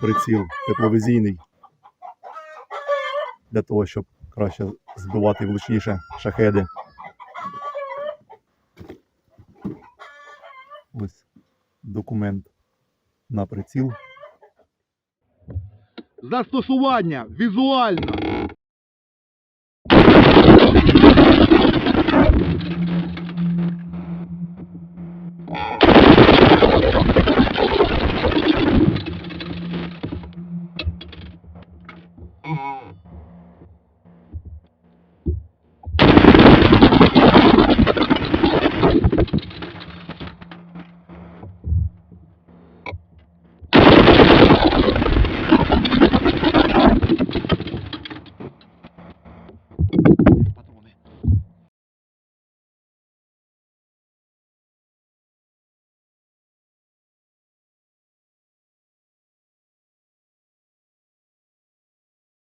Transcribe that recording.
приціл тепловізійний для того, щоб краще збивати влучніше шахеди. Ось документ на приціл. Застосування візуально Mm-hmm.